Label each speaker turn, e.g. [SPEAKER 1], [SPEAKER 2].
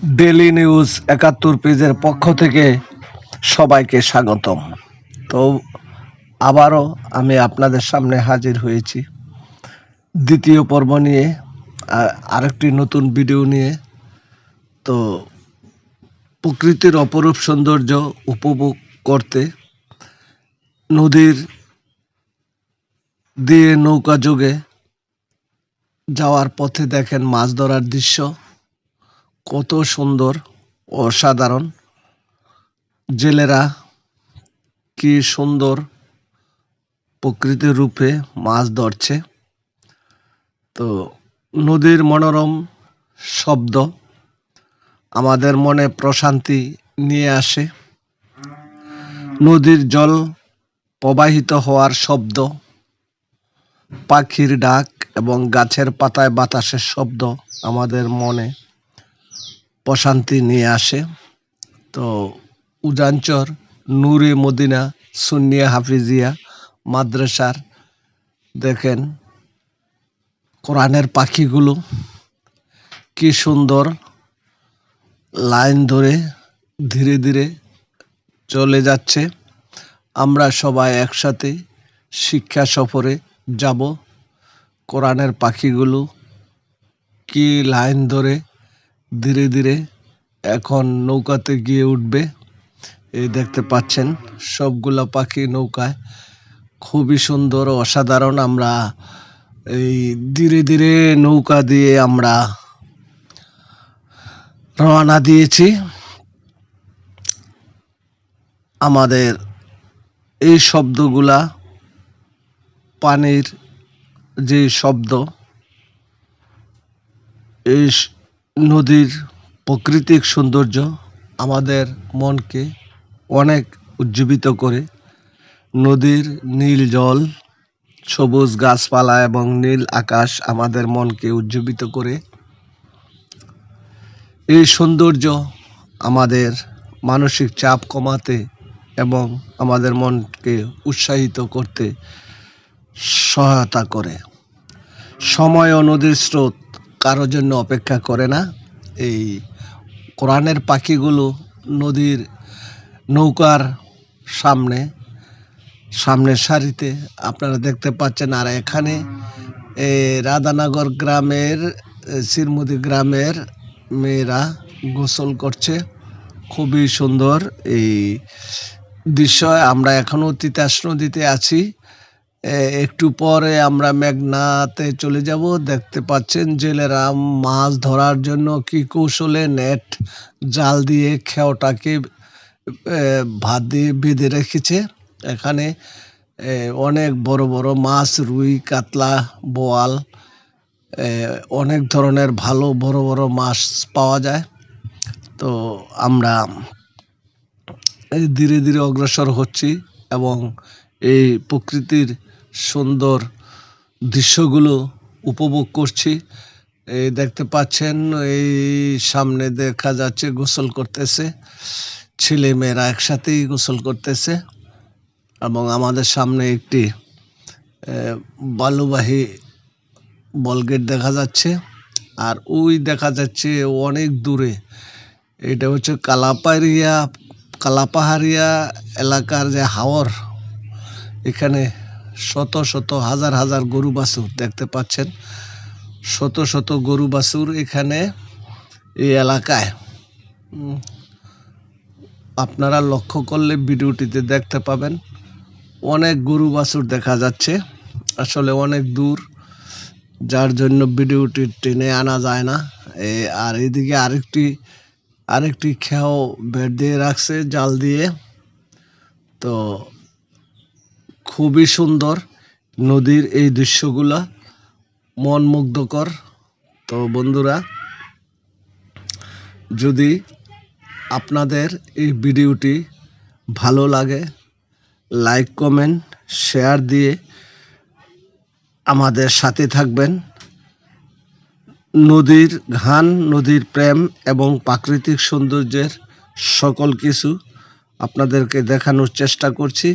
[SPEAKER 1] Daily news একাত্তর পেজের পক্ষ থেকে সবাইকে স্বাগতম। তো আবারও আমি আপনাদের সামনে হাজির হয়েছি। দ্বিতীয় পর্ব নিয়ে আরেকটি নতুন ভিডিও নিয়ে। তো প্রকৃতির অপরূপ সৌন্দর্য উপভোগ করতে নদীর দিয়ে নৌকা যোগে যাওয়ার পথে দেখেন মাছ ধরার দৃশ্য। কত সুন্দর, অসাধারণ। জেলেরা কি সুন্দর প্রকৃতির রূপে মাছ ধরছে। তো নদীর মনোরম শব্দ আমাদের মনে প্রশান্তি নিয়ে আসে। নদীর জল প্রবাহিত হওয়ার শব্দ, পাখির ডাক এবং গাছের পাতায় বাতাসের শব্দ আমাদের মনে প্রশান্তি নিয়ে আসে। তো উজানচর, নূরে মদিনা, সুন্নিয়া হাফিজিয়া, মাদ্রাসার দেখেন কোরআনের পাখিগুলো কি সুন্দর লাইন ধরে ধীরে ধীরে চলে যাচ্ছে। আমরা সবাই একসাথে শিক্ষা সফরে যাব। কোরআনের পাখিগুলো কি লাইন ধরে ধীরে ধীরে এখন নৌকাতে গিয়ে উঠবে। এই দেখতে পাচ্ছেন, সবগুলা পাখি নৌকায়। খুবই সুন্দর অসাধারণ আমরা এই ধীরে ধীরে নৌকা দিয়ে আমরা রওনা দিয়েছি। আমাদের এই শব্দগুলা পানির যে শব্দ, এই নদীর প্রাকৃতিক সৌন্দর্য আমাদের মনকে অনেক উজ্জীবিত করে। নদীর নীল জল, সবুজ গাছপালা এবং নীল আকাশ আমাদের মনকে উজ্জীবিত করে। এই সৌন্দর্য আমাদের মানসিক চাপ কমাতে এবং আমাদের মনকে উৎসাহিত করতে সহায়তা করে। সময় ও নদীর স্রোত কারোর জন্য অপেক্ষা করে না। এই কোরআনের পাখিগুলো নদীর নৌকার সামনে সামনের সারিতে আপনারা দেখতে পাচ্ছেন। আর এখানে রাধানগর গ্রামের এ, শিরমুদি গ্রামের মেয়েরা গোসল করছে। খুবই সুন্দর এই দৃশ্য। আমরা এখনও তিতাস নদীতে আছি। একটু পরে আমরা মেঘনাতে চলে যাব। দেখতে পাচ্ছেন জেলেরা মাছ ধরার জন্য কি কৌশলে নেট, জাল দিয়ে খেওটাকে ভাত দিয়ে বেঁধে রেখেছে। এখানে অনেক বড় বড় মাছ, রুই, কাতলা, বোয়াল অনেক ধরনের ভালো বড় বড় মাছ পাওয়া যায়। তো আমরা ধীরে ধীরে অগ্রসর হচ্ছি এবং এই প্রকৃতির সুন্দর দৃশ্যগুলো উপভোগ করছি। এই দেখতে পাচ্ছেন, এই সামনে দেখা যাচ্ছে গোসল করতেছে। ছেলে মেয়েরা একসাথেই গোসল করতেছে এবং আমাদের সামনে একটি বালুবাহী বলগেট দেখা যাচ্ছে। আর ওই দেখা যাচ্ছে অনেক দূরে, এটা হচ্ছে কালাপাহাড়িয়া কালাপাহাড়িয়া এলাকার যে হাওর, এখানে শত শত হাজার হাজার গরু বাছুর দেখতে পাচ্ছেন। শত শত গরু বাছুর এখানে এই এলাকায়। আপনারা লক্ষ্য করলে ভিডিওটিতে দেখতে পাবেন, অনেক গরু বাছুর দেখা যাচ্ছে। আসলে অনেক দূর, যার জন্য ভিডিওটি টেনে আনা যায় না। আর এদিকে আরেকটি আরেকটি খেয়াও বেড দিয়ে রাখছে জাল দিয়ে। তো খুবই সুন্দর। নদীর এই দৃশ্যগুলা মন মুগ্ধকর তো বন্ধুরা, যদি আপনাদের এই ভিডিওটি ভালো লাগে, লাইক, কমেন্ট, শেয়ার দিয়ে আমাদের সাথে থাকবেন। নদীর ঘান নদীর প্রেম এবং প্রাকৃতিক সৌন্দর্যের সকল কিছু আপনাদেরকে দেখানোর চেষ্টা করছি।